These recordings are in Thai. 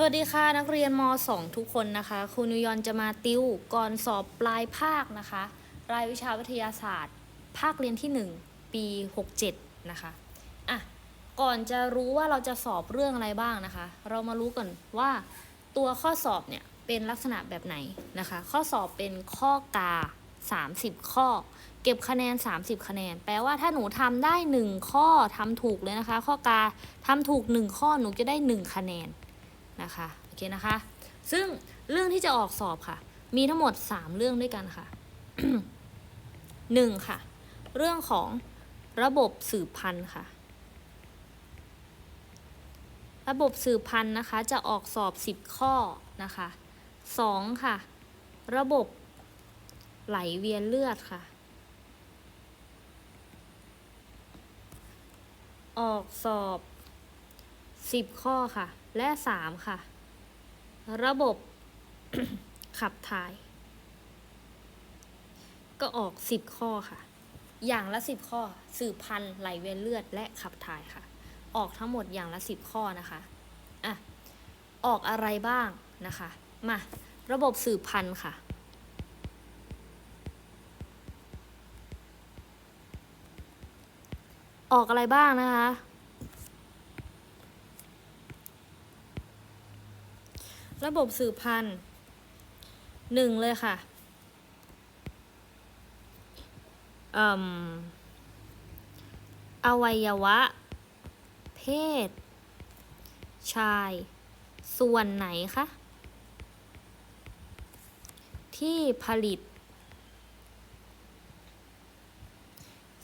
สวัสดีค่ะนักเรียนม .2 ทุกคนนะคะครูนุยอนจะมาติวก่อนสอบปลายภาคนะคะ รายวิชาวิทยาศาสตร์ ภาคเรียนที่ 1 ปี 67 นะคะอะก่อนจะรู้ว่าเราจะสอบเรื่องอะไรบ้างนะคะ เรามารู้ก่อนว่าตัวข้อสอบเนี่ยเป็นลักษณะแบบไหนนะคะ ข้อสอบเป็นข้อกา 30 ข้อ เก็บคะแนน 30 คะแนน แปลว่าถ้าหนูทำได้ 1 ข้อทำถูกเลยนะคะ ข้อกาทำถูก 1 ข้อหนูจะได้ 1 คะแนน นะคะโอเคนะคะ ซึ่งเรื่องที่จะออกสอบค่ะ มีทั้งหมด 3 เรื่องด้วยกันค่ะ 1. ค่ะ เรื่องของระบบสืบพันธุ์ค่ะ ระบบสืบพันธุ์นะคะจะออกสอบ 10 ข้อนะคะ 2. ค่ะ ระบบไหลเวียนเลือดค่ะ ออกสอบ 10 ข้อค่ะ และ 3 ค่ะ ระบบ ขับถ่าย ก็ออก 10 ข้อค่ะ อย่างละ 10 ข้อ สืบพันธุ์ไหลเวียนเลือดและขับถ่ายค่ะ ออกทั้งหมดอย่างละ 10 ข้อนะคะอะออกอะไรบ้างนะคะ มา ระบบสืบพันธุ์ค่ะออกอะไรบ้างนะคะ ระบบสืบพันธุ์หนึ่งเลยค่ะอวัยวะ เพศ ชาย ส่วนไหนคะ ที่ผลิต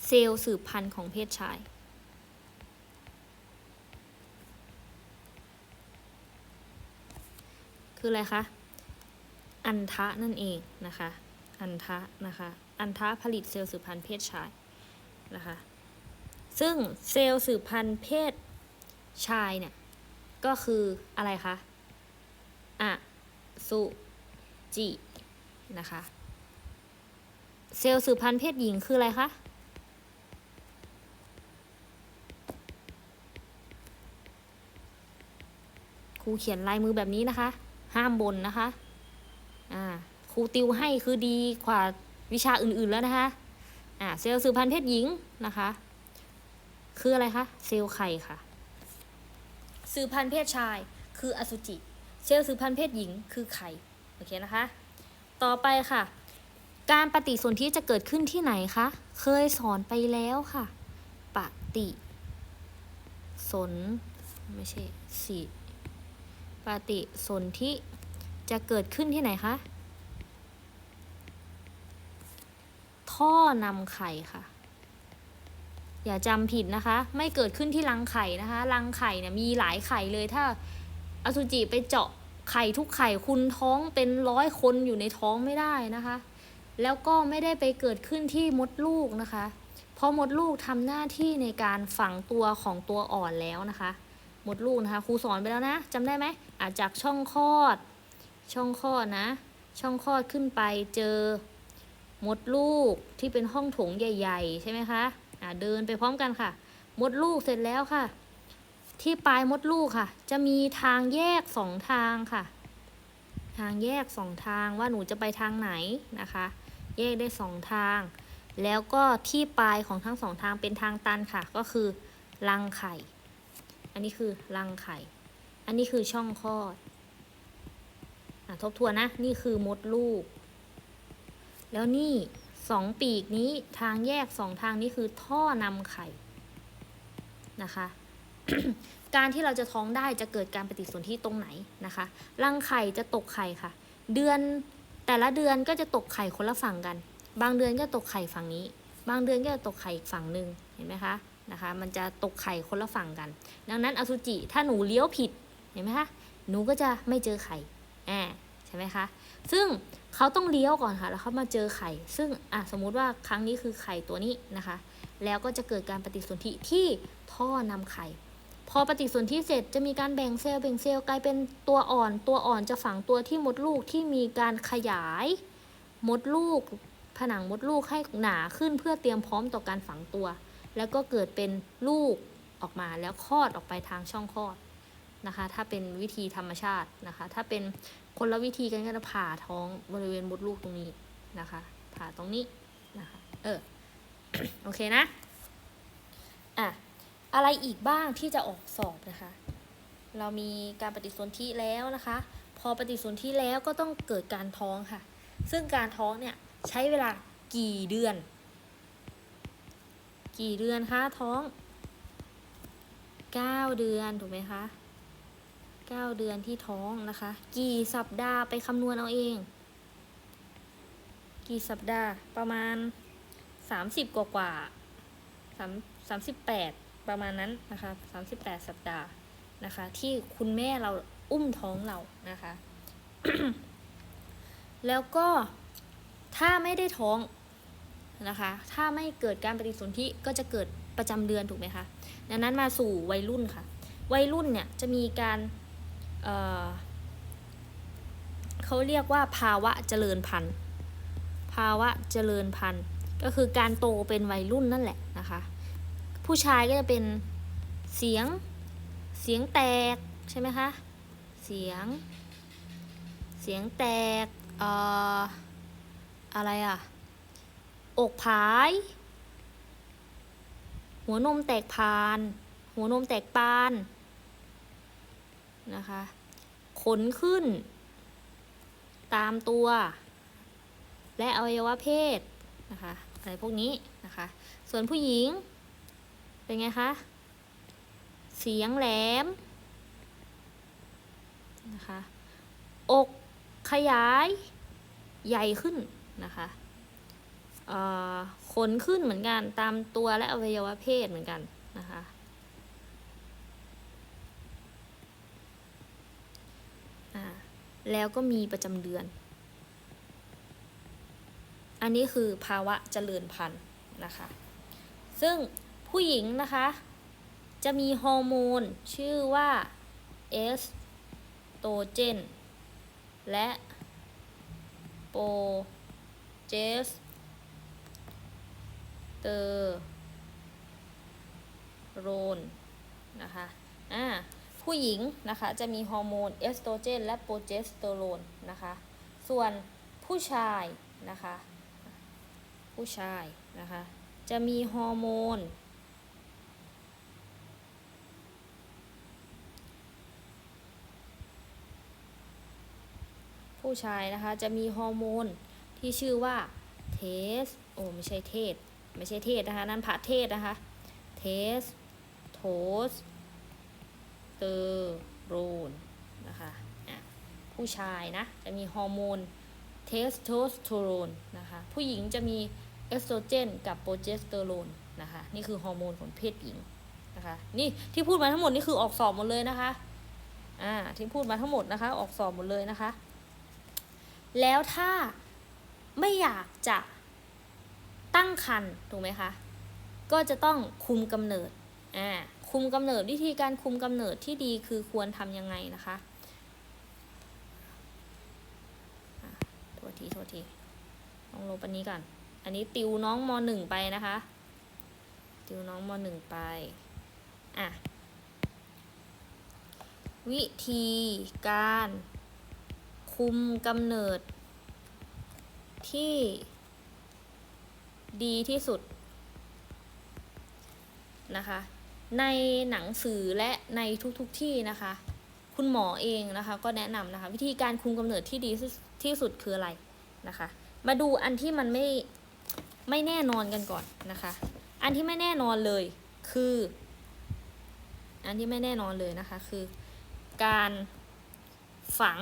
เซลล์สืบพันธุ์ของเพศชาย คืออะไรคะ อันทะนั่นเองนะคะ อันทะนะคะ อันทะผลิตเซลล์สืบพันธุ์เพศชายนะคะ ซึ่งเซลล์สืบพันธุ์เพศชายเนี่ย ก็คืออะไรคะอะสุจินะคะ เซลล์สืบพันธุ์เพศหญิงคืออะไรคะครูเขียนลายมือแบบนี้นะคะ ห้ามบนนะคะอ่าครูติวให้คือดีกว่าวิชาอื่นๆแล้วนะคะอ่าเซลล์สืบพันธุ์เพศหญิงนะคะ คืออะไรคะเซลล์ไข่ค่ะ สืบพันธุ์เพศชายคืออสุจิ เซลล์สืบพันธุ์เพศหญิงคือไข่โอเคนะคะ ต่อไปค่ะ การปฏิสนธิจะเกิดขึ้นที่ไหนคะเคยสอนไปแล้วค่ะ ปฏิสนไม่ใช่สี ปฏิสนธิจะเกิดขึ้นที่ไหนคะ ท่อนำไข่ค่ะ อย่าจำผิดนะคะ ไม่เกิดขึ้นที่รังไข่นะคะรังไข่เนี่ยมีหลายไข่เลยถ้าอสุจิไปเจาะไข่ทุกไข่คุณท้องเป็นร้อยคนอยู่ในท้องไม่ได้นะคะ แล้วก็ไม่ได้ไปเกิดขึ้นที่มดลูกนะคะ เพราะมดลูกทำหน้าที่ในการฝังตัวของตัวอ่อนแล้วนะคะ มดลูกนะคะครูสอนไปแล้วนะจำได้ไหมอาจจากช่องคลอด ช่องคลอดนะ ช่องคลอดขึ้นไปเจอมดลูกที่เป็นห้องโถงใหญ่ ๆ ใช่ไหมคะอ่าเดินไปพร้อมกันค่ะ มดลูกเสร็จแล้วค่ะ ที่ปลายมดลูกค่ะ จะมีทางแยกสองทางค่ะ ทางแยกสองทางว่าหนูจะไปทางไหนนะคะ แยกได้สองทาง แล้วก็ที่ปลายของทั้งสองทางเป็นทางตันค่ะ ก็คือรังไข่ อันนี้คือรังไข่ อันนี้คือช่องคลอดอทบทวนนะ นี่คือมดลูก แล้วนี่สองปีกนี้ทางแยกสองทางนี้คือท่อนำไข่นะคะ การที่เราจะท้องได้จะเกิดการปฏิสนธิตรงไหนนะคะรังไข่จะตกไข่ค่ะ เดือนแต่ละเดือนก็จะตกไข่คนละฝั่งกัน บางเดือนก็ตกไข่ฝั่งนี้ บางเดือนก็จะตกไข่อีกฝั่งหนึ่งเห็นไหมคะ นะคะ มันจะตกไข่คนละฝั่งกัน ดังนั้นอสุจิถ้าหนูเลี้ยวผิดเห็นไหมคะหนูก็จะไม่เจอไข่แอบใช่ไหมคะซึ่งเขาต้องเลี้ยวก่อนค่ะแล้วเขามาเจอไข่ ซึ่งอะสมมุติว่าครั้งนี้คือไข่ตัวนี้นะคะ แล้วก็จะเกิดการปฏิสนธิที่ท่อนำไข่ พอปฏิสนธิเสร็จจะมีการแบ่งเซลล์แบ่งเซลล์กลายเป็นตัวอ่อน ตัวอ่อนจะฝังตัวที่มดลูกที่มีการขยายมดลูก ผนังมดลูกให้หนาขึ้นเพื่อเตรียมพร้อมต่อการฝังตัว แล้วก็เกิดเป็นลูกออกมาแล้วคลอดออกไปทางช่องคลอดนะคะ ถ้าเป็นวิธีธรรมชาตินะคะ ถ้าเป็นคนละวิธีกันก็จะผ่าท้องบริเวณมดลูกตรงนี้นะคะ ผ่าตรงนี้นะคะ เออ โอเคนะ อะ อะไรอีกบ้างที่จะออกสอบนะคะ เรามีการปฏิสนธิแล้วนะคะ พอปฏิสนธิแล้วก็ต้องเกิดการท้องค่ะ ซึ่งการท้องเนี่ยใช้เวลากี่เดือน กี่เดือนคะท้อง 9 เดือนถูกไหมคะ 9 เดือนที่ท้องนะคะ กี่สัปดาห์ไปคำนวณเอาเอง กี่สัปดาห์ประมาณ 30 กว่ากว่าสามสามสิบแปดประมาณนั้นนะคะสามสิบแปดสัปดาห์นะคะ ที่คุณแม่เราอุ้มท้องเรานะคะ แล้วก็ถ้าไม่ได้ท้อง นะคะ ถ้าไม่เกิดการปฏิสนธิก็จะเกิดประจำเดือนถูกไหมคะ ดังนั้นมาสู่วัยรุ่นค่ะ วัยรุ่นเนี่ยจะมีการเเขาเรียกว่าภาวะเจริญพันธุ์ ภาวะเจริญพันธุ์ ก็คือการโตเป็นวัยรุ่นนั่นแหละนะคะ ผู้ชายก็จะเป็นเสียง เสียงแตกใช่ไหมคะ เสียง เสียงแตก เอ่อ อะไรอะ อกผาย หัวนมแตกพาน หัวนมแตกปาน นะคะ ขนขึ้น ตามตัว และอวัยวะเพศนะคะอะไรพวกนี้นะคะ ส่วนผู้หญิง เป็นไงคะ เสียงแหลมนะคะ อกขยายใหญ่ขึ้นนะคะ ขนขึ้นเหมือนกันตามตัวและอวัยวะเพศเหมือนกันนะคะ แล้วก็มีประจำเดือน อันนี้คือภาวะเจริญพันธุ์นะคะ ซึ่งผู้หญิงนะคะ จะมีฮอร์โมนชื่อว่าเอสโตเจนและโปรเจส เตอโรนนะคะอ่าผู้หญิงนะคะจะมีฮอร์โมนเอสโตรเจนและโปรเจสเตอโรนนะคะ ส่วนผู้ชายนะคะ ผู้ชายนะคะ จะมีฮอร์โมนผู้ชายนะคะจะมีฮอร์โมนที่ชื่อว่าเทส โอ้ไม่ใช่เทศ ไม่ใช่เทศนะคะ นั่นพระเทศนะคะ เทส โทส เตอโรนนะคะะผู้ชายนะ จะมีฮอร์โมนเทสโทสเตอโรนนะคะ ผู้หญิงจะมีเอสโตรเจนกับโปรเจสเตอโรนนะคะ นี่คือฮอร์โมนของเพศหญิงนะคะ นี่ที่พูดมาทั้งหมดนี่คือออกสอบหมดเลยนะคะ อ่า ที่พูดมาทั้งหมดนะคะ ออกสอบหมดเลยนะคะ แล้วถ้าไม่อยากจะ ตั้งครรภ์ถูกไหมคะก็จะต้องคุมกำเนิดอ่าคุมกำเนิดวิธีการคุมกำเนิดที่ดีคือควรทำยังไงนะคะโทษทีโทษทีลองลบอันนี้ก่อน อันนี้ติวน้องมหนึ่งไปนะคะ ติวน้องมหนึ่งไปอะวิธีการคุมกำเนิดที่ ดีที่สุดนะคะ ในหนังสือและในทุกๆทที่นะคะ คุณหมอเองนะคะ ก็แนะนำนะคะ วิธีการคุมกำเนิดที่ดีที่สุดคืออะไรนะคะ มาดูอันที่มันไม่ไม่แน่นอนกันก่อนนะคะ อันที่ไม่แน่นอนเลยคือ อันที่ไม่แน่นอนเลยนะคะคือ การฝัง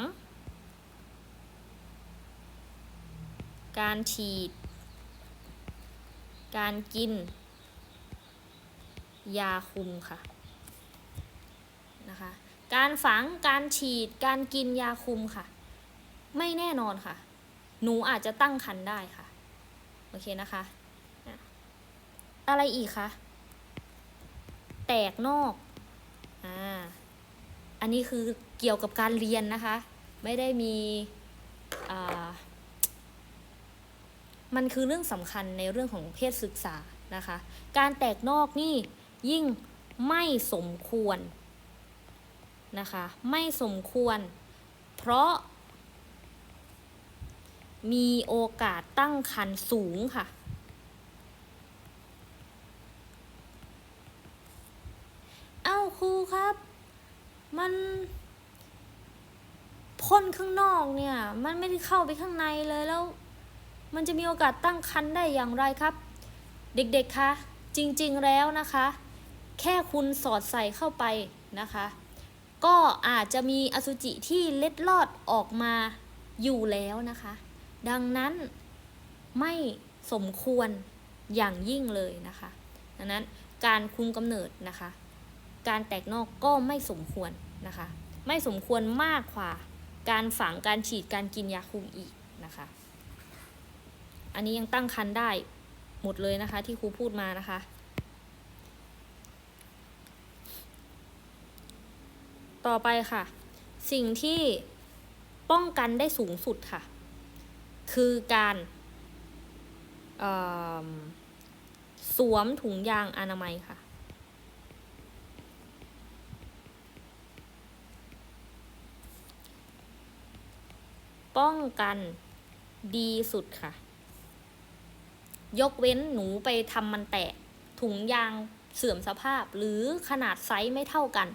การฉีด การกิน ยาคุมค่ะนะคะ การฝังการฉีด การกินยาคุมค่ะ ไม่แน่นอนค่ะ หนูอาจจะตั้งครรภ์ได้ค่ะ โอเคนะคะ อะอะไรอีกคะ แตกนอก อ่า อันนี้คือเกี่ยวกับการเรียนนะคะ ไม่ได้มี อ่า มันคือเรื่องสำคัญในเรื่องของเพศศึกษานะคะ การแตกนอกนี่ยิ่งไม่สมควรนะคะ ไม่สมควร เพราะ มีโอกาสตั้งครรภ์สูงค่ะ เอ้าครูครับ มันพ่นข้างนอกเนี่ย มันไม่ได้เข้าไปข้างในเลยแล้ว มันจะมีโอกาสตั้งครรภ์ได้อย่างไรครับ เด็กๆคะจริงๆแล้วนะคะ แค่คุณสอดใส่เข้าไปนะคะ ก็อาจจะมีอสุจิที่เล็ดลอดออกมาอยู่แล้วนะคะ ดังนั้นไม่สมควรอย่างยิ่งเลยนะคะ ดังนั้นการคุมกำเนิดนะคะ การแตกนอกก็ไม่สมควรนะคะ ไม่สมควรมากกว่า การฝังการฉีดการกินยาคุมอีกนะคะ อันนี้ยังตั้งครรภ์ได้หมดเลยนะคะ ที่ครูพูดมานะคะต่อไปค่ะ สิ่งที่ป้องกันได้สูงสุดค่ะ คือการสวมถุงยางอนามัยค่ะ ป้องกันดีสุดค่ะ ยกเว้นหนูไปทำมันแตก ถุงยางเสื่อมสภาพ หรือขนาดไซส์ไม่เท่ากัน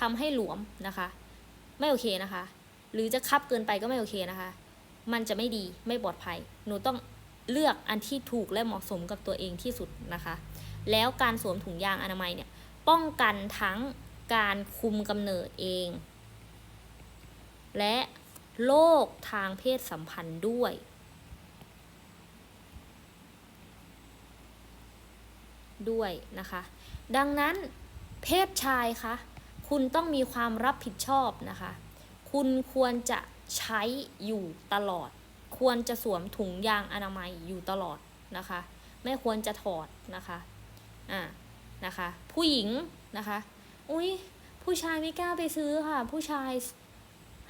ทำให้หลวมนะคะ ไม่โอเคนะคะ หรือจะคับเกินไปก็ไม่โอเคนะคะ มันจะไม่ดีไม่ปลอดภัย หนูต้องเลือกอันที่ถูกและเหมาะสมกับตัวเองที่สุดนะคะ แล้วการสวมถุงยางอนามัยเนี่ย ป้องกันทั้งการคุมกำเนิดเอง และโรคทางเพศสัมพันธ์ด้วย ด้วยนะคะ ดังนั้นเพศชายคะคุณต้องมีความรับผิดชอบนะคะ คุณควรจะใช้อยู่ตลอด ควรจะสวมถุงยางอนามัยอยู่ตลอดนะคะ ไม่ควรจะถอดนะคะอ่านะคะ ผู้หญิงนะคะ อุ้ยผู้ชายไม่กล้าไปซื้อค่ะ ผู้ชาย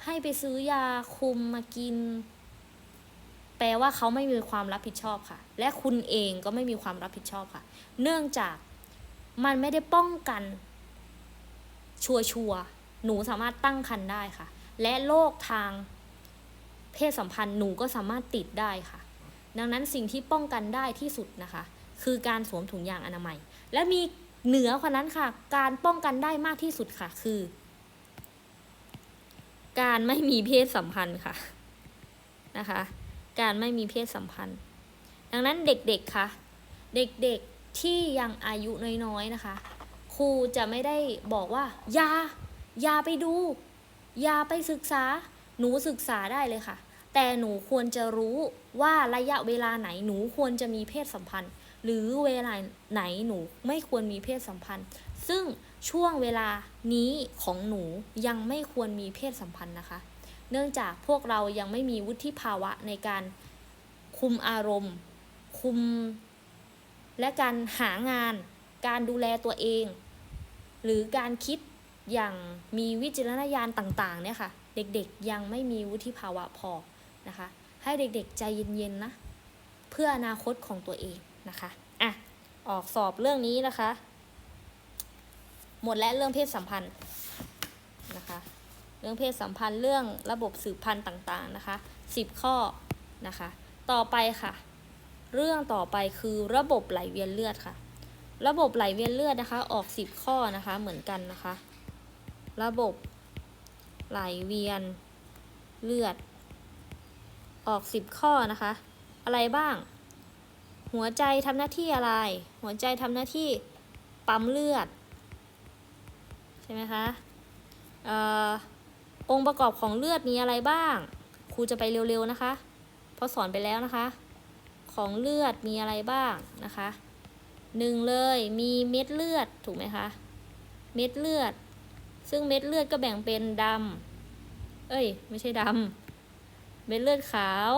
ให้ไปซื้อยาคุมมากิน ลว่าเขาไม่มีความรับผิดชอบค่ะ และคุณเองก็ไม่มีความรับผิดชอบค่ะ เนื่องจากมันไม่ได้ป้องกัน ชัวชัวร์หนูสามารถตั้งครรภ์ได้ค่ะ และโรคทางเพศสัมพันธ์หนูก็สามารถติดได้ค่ะ ดังนั้นสิ่งที่ป้องกันได้ที่สุดนะคะ คือการสวมถุงยางอนามัย และมีเหนือกว่านั้นค่ะ การป้องกันได้มากที่สุดค่ะ คือ การไม่มีเพศสัมพันธ์ค่ะนะคะ การไม่มีเพศสัมพันธ์ ดังนั้นเด็กๆค่ะเด็กๆที่ยังอายุน้อยๆนะคะ ครูจะไม่ได้บอกว่าอย่าอย่าไปดู อย่าไปศึกษา หนูศึกษาได้เลยค่ะ แต่หนูควรจะรู้ว่าระยะเวลาไหนหนูควรจะมีเพศสัมพันธ์ หรือเวลาไหนหนูไม่ควรมีเพศสัมพันธ์ ซึ่งช่วงเวลานี้ของหนูยังไม่ควรมีเพศสัมพันธ์นะคะ เนื่องจากพวกเรายังไม่มีวุฒิภาวะในการคุมอารมณ์ คุม และการหางาน การดูแลตัวเอง หรือการคิดอย่างมีวิจารณญาณต่างๆเนี่ยค่ะ เด็กๆยังไม่มีวุฒิภาวะพอนะคะ ให้เด็กๆใจเย็นๆนะ เพื่ออนาคตของตัวเองนะคะอะออกสอบเรื่องนี้นะคะ หมดแล้วเรื่องเพศสัมพันธ์นะคะ เรื่องเพศสัมพันธ์เรื่องระบบสืบพันธุ์ต่างๆนะคะ 10 ข้อนะคะ ต่อไปค่ะ เรื่องต่อไปคือระบบไหลเวียนเลือดค่ะ ระบบไหลเวียนเลือดนะคะ ออก 10 ข้อนะคะเหมือนกันนะคะ ระบบไหลเวียนเลือด ออก 10 ข้อนะคะ อะไรบ้าง หัวใจทำหน้าที่อะไร หัวใจทำหน้าที่ปั๊มเลือด ใช่ไหมคะ เอ่อ องค์ประกอบของเลือดมีอะไรบ้าง ครูจะไปเร็วๆนะคะ เพราะสอนไปแล้วนะคะ ของเลือดมีอะไรบ้างนะคะหนึ่งเลยมีเม็ดเลือดถูกไหมคะ เม็ดเลือด ซึ่งเม็ดเลือดก็แบ่งเป็นดำเอ้ย ไม่ใช่ดำเม็ดเลือดขาว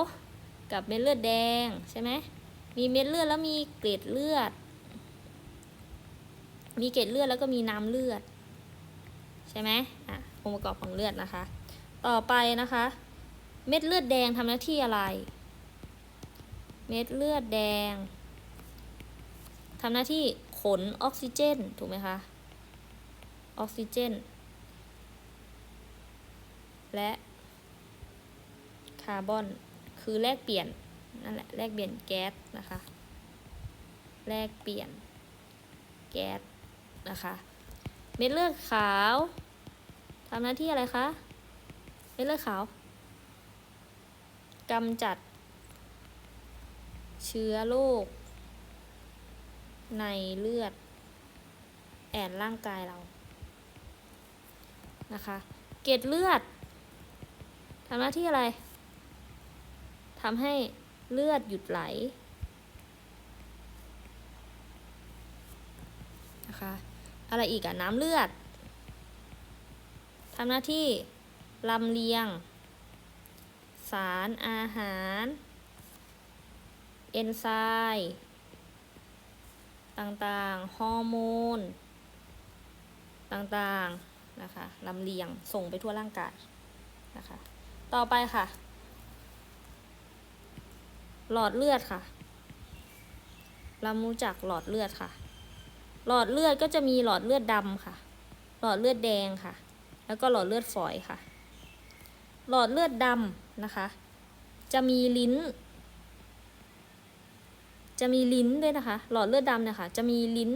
กับเม็ดเลือดแดงใช่ไหมมีเม็ดเลือดแล้วมีเกล็ดเลือด มีเกล็ดเลือดแล้วก็มีน้ำเลือด ใช่ไหมอะ องค์ประกอบของเลือดนะคะ ต่อไปนะคะ เม็ดเลือดแดงทำหน้าที่อะไร เม็ดเลือดแดงทำหน้าที่ขนออกซิเจน ถูกไหมคะ ออกซิเจน และคาร์บอน คือแลกเปลี่ยน นั่นแหละ แลกเปลี่ยนแก๊สนะคะ แลกเปลี่ยนแก๊สนะคะ เม็ดเลือดขาวำหน้าที่อะไรคะเม็ดเลือดขาวกำจัด เชื้อโรคในเลือด แอนร่างกายเรานะคะเกล็ดเลือดทำหน้าที่อะไรทำให้เลือดหยุดไหลนะคะอะไรอีกอะน้ำเลือด ทำหน้าที่ลำเลียง สารอาหาร เอนไซม์ต่างๆ ฮอร์โมน ต่างๆ นะคะลำเลียงส่งไปทั่วร่างกายนะคะ ต่อไปค่ะ หลอดเลือดค่ะ เรารู้จักหลอดเลือดค่ะ หลอดเลือดก็จะมีหลอดเลือดดำค่ะ หลอดเลือดแดงค่ะ แล้วก็หลอดเลือดฝอยค่ะ หลอดเลือดดำนะคะ จะมีลิ้น จะมีลิ้นด้วยนะคะ หลอดเลือดดำเนี่ยค่ะ จะมีลิ้น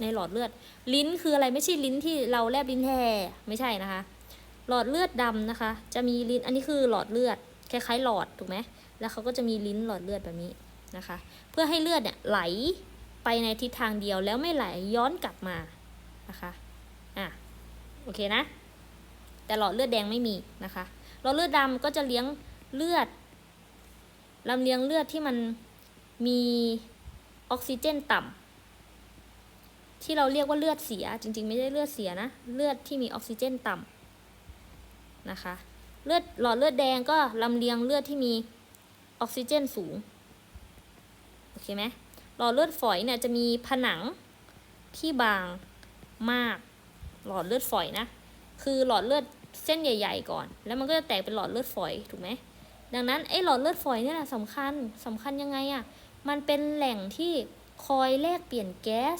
ในหลอดเลือด ลิ้นคืออะไรไม่ใช่ลิ้นที่เราแลบลิ้นแท้ไม่ใช่นะคะ หลอดเลือดดำนะคะ จะมีลิ้น อันนี้คือหลอดเลือดคล้ายๆหลอดถูกไหมแล้วเขาก็จะมีลิ้นหลอดเลือดแบบนี้นะคะ เพื่อให้เลือดเนี่ยไหลไปในทิศทางเดียวแล้วไม่ไหลย้อนกลับมานะคะ อะ โอเคนะ แต่หลอดเลือดแดงไม่มีนะคะหลอดเลือดดำก็จะเลี้ยงเลือดลำเลียงเลือดที่มันมีออกซิเจนต่ำที่เราเรียกว่าเลือดเสียจริงๆ ไม่ได้เลือดเสียนะ เลือดที่มีออกซิเจนต่ำนะคะเลือดหลอดเลือดแดงก็ลำเลียงเลือดที่มีออกซิเจนสูงโอเคไหมหลอดเลือดฝอยเนี่ยจะมีผนังที่บางมาก หลอดเลือดฝอยนะ คือหลอดเลือด เส้นใหญ่ๆก่อน แล้วมันก็จะแตกเป็นหลอดเลือดฝอยถูกไหมดังนั้นไอ้หลอดเลือดฝอยเนี่ยแหละสำคัญสำคัญยังไงอะ่ะมันเป็นแหล่งที่คอยแลกเปลี่ยนแก๊ส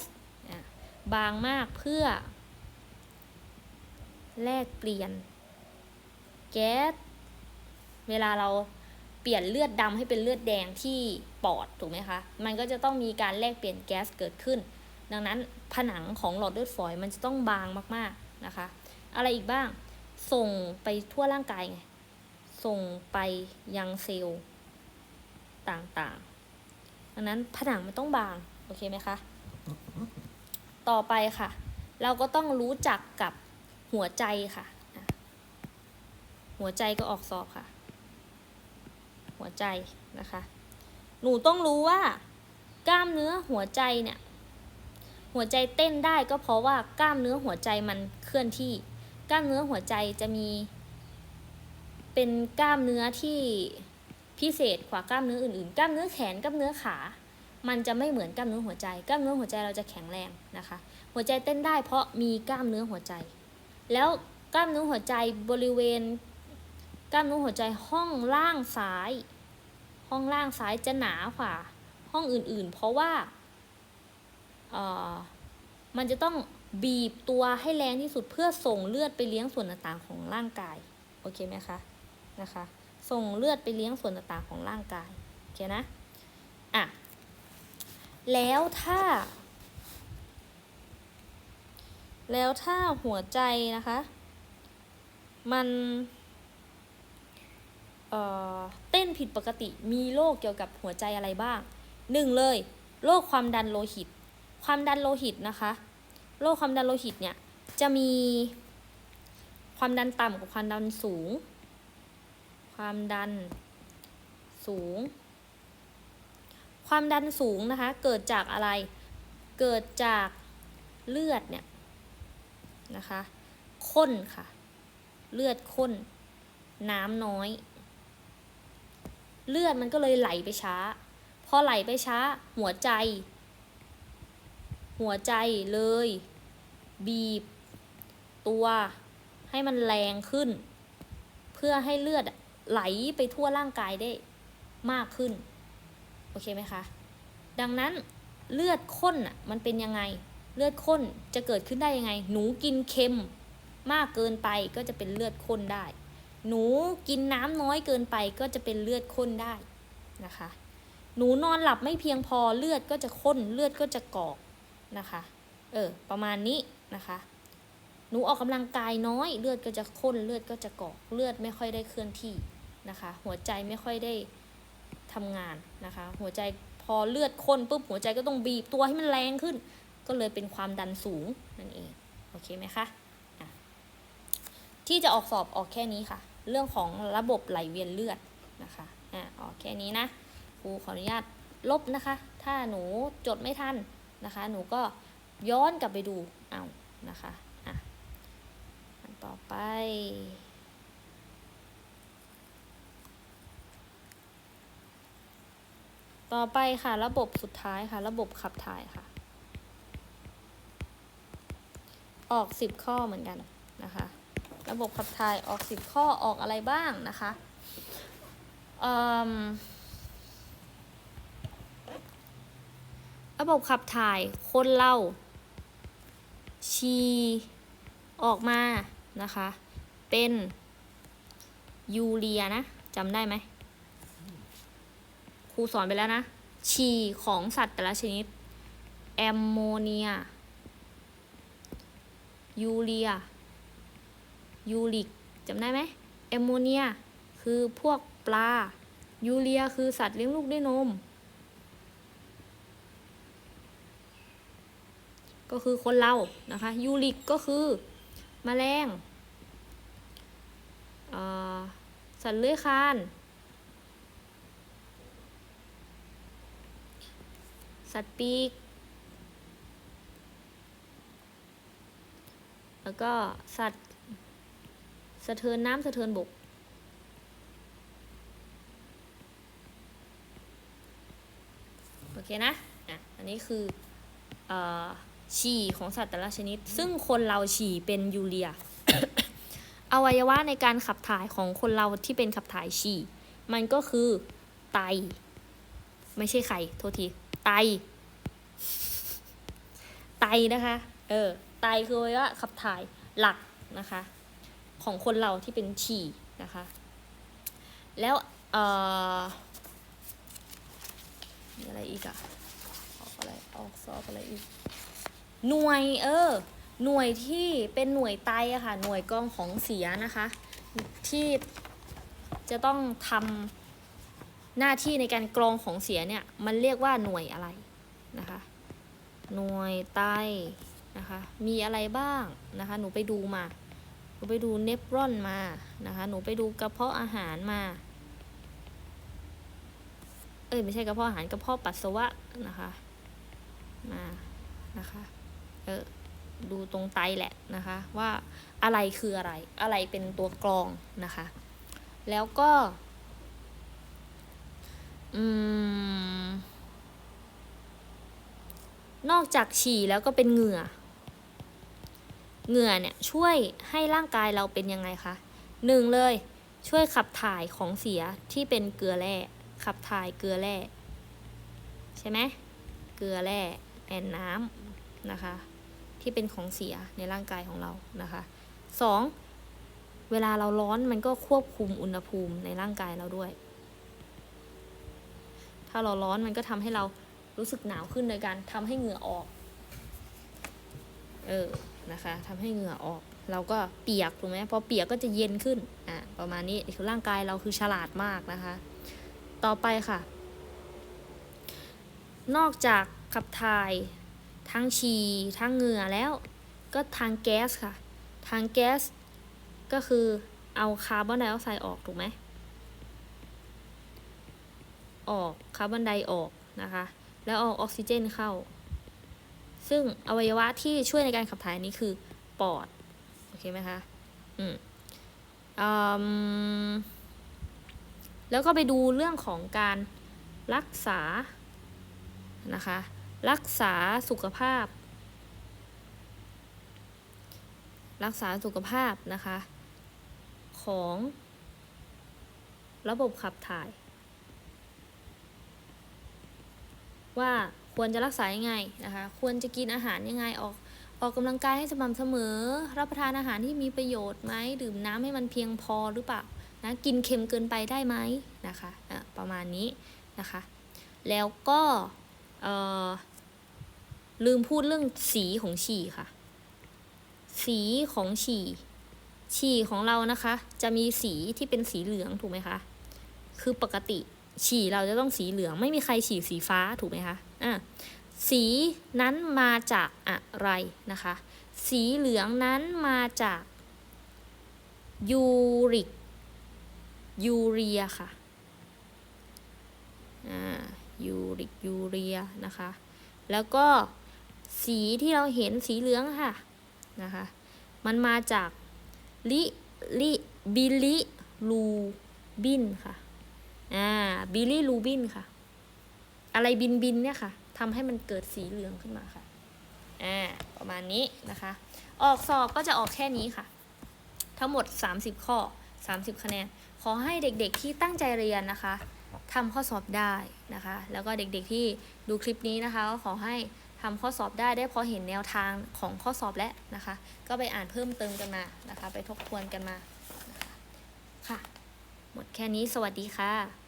บางมากเพื่อ แลกเปลี่ยน แก๊สเวลาเราเปลี่ยนเลือดดำให้เป็นเลือดแดงที่ปอดถูกไหมคะ มันก็จะต้องมีการแลกเปลี่ยนแก๊สเกิดขึ้น ดังนั้นผนังของหลอดเลือดฝอยมันจะต้องบางมากๆนะคะ อะไรอีกบ้าง ส่งไปทั่วร่างกายไง ส่งไปยังเซลล์ต่างๆ ดังนั้นผนังมันต้องบาง โอเคไหมคะ ต่อไปค่ะ เราก็ต้องรู้จักกับหัวใจค่ะ หัวใจก็ออกสอบค่ะ หัวใจนะคะ หนูต้องรู้ว่ากล้ามเนื้อหัวใจเนี่ย หัวใจเต้นได้ก็เพราะว่ากล้ามเนื้อหัวใจมันเคลื่อนที่ ล้ามเนื้อหัวใจจะมี เป็นกล้ามเนื้อที่พิเศษกว่ากล้ามเนื้ออื่นๆ กล้ามเนื้อแขนกล้ามเนื้อขา มันจะไม่เหมือนกล้ามเนื้อหัวใจ กล้ามเนื้อหัวใจเราจะแข็งแรงนะคะ หัวใจเต้นได้เพราะมีกล้ามเนื้อหัวใจ แล้วกล้ามเนื้อหัวใจบริเวณ กล้ามเนื้อหัวใจห้องล่างซ้าย ห้องล่างซ้ายจะหนากว่าห้องอื่นๆ เพราะว่าเออมันจะต้อง บีบตัวให้แรงที่สุดเพื่อส่งเลือดไปเลี้ยงส่วนต่างๆของร่างกาย โอเคไหมคะนะคะ ส่งเลือดไปเลี้ยงส่วนต่างๆของร่างกาย โอเคนะ อะ แล้วถ้า แล้วถ้าหัวใจนะคะ มันเเต้นผิดปกติมีโรคเกี่ยวกับหัวใจอะไรบ้างหนึ่งเลยโรคความดันโลหิต ความดันโลหิตนะคะ โรคความดันโลหิตเนี่ยจะมีความดันต่ำกับความดันสูง ความดันสูง ความดันสูงนะคะ เกิดจากอะไร เกิดจากเลือดเนี่ยนะคะข้นค่ะ เลือดข้น น้ำน้อย เลือดมันก็เลยไหลไปช้า พอไหลไปช้า หัวใจ หัวใจเลย บีบ ตัวให้มันแรงขึ้น เพื่อให้เลือดไหลไปทั่วร่างกายได้มากขึ้น โอเคไหมคะ ดังนั้นเลือดข้นอะมันเป็นยังไง เลือดข้นจะเกิดขึ้นได้ยังไง หนูกินเค็มมากเกินไปก็จะเป็นเลือดข้นได้ หนูกินน้ำน้อยเกินไปก็จะเป็นเลือดข้นได้นะคะ หนูนอนหลับไม่เพียงพอเลือดก็จะข้นเลือดก็จะกอกนะคะ เออ ประมาณนี้ นะคะ หนูออกกำลังกายน้อยเลือดก็จะข้นเลือดก็จะกรอกเลือดไม่ค่อยได้เคลื่อนที่นะคะ หัวใจไม่ค่อยได้ทำงานนะคะ หัวใจพอเลือดข้นปุ๊บหัวใจก็ต้องบีบตัวให้มันแรงขึ้น ก็เลยเป็นความดันสูงนั่นเองโอเคไหมคะะที่จะออกสอบออกแค่นี้ค่ะ เรื่องของระบบไหลเวียนเลือดนะคะอะออกแค่นี้นะครูขออนุญาตลบนะคะ ถ้าหนูจดไม่ทันนะคะ หนูก็ย้อนกลับไปดูเอา นะคะอะอันต่อไปต่อไปค่ะระบบสุดท้ายค่ะ ระบบขับถ่ายค่ะ ออกสิบข้อเหมือนกันนะคะ ระบบขับถ่ายออกสิบข้อออกอะไรบ้างนะคะเอิ่มระบบขับถ่ายคนเรา ชีออกมานะคะ เป็นยูเรียนะจำได้ไหมครูสอนไปแล้วนะฉี่ของสัตว์แต่ละชนิด แอมโมเนีย ยูเรีย ยูริกจำได้ไหมแอมโมเนีย คือพวกปลา ยูเรีย คือสัตว์เลี้ยงลูกด้วยนม ก็คือคนเรานะคะยูริกก็คือมแมลงสัตว์เลื้อยคลานสัตว์ปีก แล้วก็สัตว์สะเทินน้ำสะเทินบก โอเคนะ อะ อันนี้คือ เออ ฉี่ของสัตว์แต่ละชนิด ซึ่งคนเราฉี่เป็นยูเรีย อวัยวะในการขับถ่ายของคนเราที่เป็นขับถ่ายฉี่ มันก็คือไต ไม่ใช่ไข่โทษที ไต ไตนะคะ เออ ไตคืออวัยวะขับถ่ายหลักนะคะ ของคนเราที่เป็นฉี่นะคะ แล้วเอ่อมีอะไรอีกอะออกอะไร ออกสอบอะไรอีก หน่วยเออหน่วยที่เป็นหน่วยไตอะค่ะหน่วยกรองของเสียนะคะ ที่จะต้องทำหน้าที่ในการกรองของเสียเนี่ยมันเรียกว่าหน่วยอะไรนะคะ หน่วยไตนะคะมีอะไรบ้างนะคะหนูไปดูมาหนูไปดูเนฟรอนมานะคะหนูไปดูกระเพาะอาหารมาเอ้ยไม่ใช่กระเพาะอาหารกระเพาะปัสสาวะนะคะมานะคะ เออดูตรงไตแหละนะคะ ว่าอะไรคืออะไร อะไรเป็นตัวกรองนะคะ แล้วก็ อืม นอกจากฉี่แล้วก็เป็นเหงื่อ เหงื่อเนี่ยช่วยให้ร่างกายเราเป็นยังไงคะหนึ่งเลยช่วยขับถ่ายของเสียที่เป็นเกลือแร่ขับถ่ายเกลือแร่ใช่ไหมเกลือแร่แอนน้ำนะคะ ที่เป็นของเสียในร่างกายของเรานะคะสองเวลาเราร้อนมันก็ควบคุมอุณหภูมิในร่างกายเราด้วย ถ้าเราร้อนมันก็ทำให้เรารู้สึกหนาวขึ้นโดยการทำให้เหงื่อออก เออ นะคะทำให้เหงื่อออก เราก็เปียกถูกไหมพอเปียกก็จะเย็นขึ้น อะ ประมาณนี้คือร่างกายเราคือฉลาดมากนะคะ ต่อไปค่ะ นอกจากขับถ่าย ทั้งฉี่ทั้งเหงื่อแล้ว ก็ทางแก๊สค่ะ ทางแก๊ส ก็คือเอาคาร์บอนไดออกไซด์ออกถูกไหมออกคาร์บอนไดออกนะคะ แล้วเอาออกซิเจนเข้า ซึ่งอวัยวะที่ช่วยในการขับถ่ายนี้คือปอด โอเคไหมคะ อืมอืมแล้วก็ไปดูเรื่องของการรักษานะคะ รักษาสุขภาพ รักษาสุขภาพนะคะ ของระบบขับถ่าย ว่าควรจะรักษายังไงนะคะ ควรจะกินอาหารยังไงออกออกกำลังกายให้สม่ำเสมอ รับประทานอาหารที่มีประโยชน์ไหมดื่มน้ำให้มันเพียงพอหรือเปล่านะกินเค็มเกินไปได้ไหมนะคะะประมาณนี้นะคะ แล้วก็เอ่อ ลืมพูดเรื่องสีของฉี่ค่ะ สีของฉี่ ฉี่ของเรานะคะ จะมีสีที่เป็นสีเหลืองถูกไหมคะ คือปกติฉี่เราจะต้องสีเหลือง ไม่มีใครฉี่สีฟ้าถูกไหมคะอะสีนั้นมาจากอะไรนะคะ สีเหลืองนั้นมาจาก ยูริก ยูเรียค่ะอ่ายูริกยูเรียนะคะ แล้วก็ สีที่เราเห็นสีเหลืองค่ะนะคะ มันมาจากลิลิบิลิลูบินค่ะอ่าบิลลี่ลูบินค่ะ อะไรบินบินเนี่ยค่ะทำให้มันเกิดสีเหลืองขึ้นมาค่ะอ่าประมาณนี้นะคะ ออกสอบก็จะออกแค่นี้ค่ะ ทั้งหมด 30 ข้อ 30 คะแนน ขอให้เด็กๆที่ตั้งใจเรียนนะคะทำข้อสอบได้นะคะ แล้วก็เด็กๆที่ดูคลิปนี้นะคะก็ขอให้ ทำข้อสอบได้ได้พอเห็นแนวทางของข้อสอบแล้วนะคะ ก็ไปอ่านเพิ่มเติมกันมานะคะ ไปทบทวนกันมา ค่ะ หมดแค่นี้สวัสดีค่ะ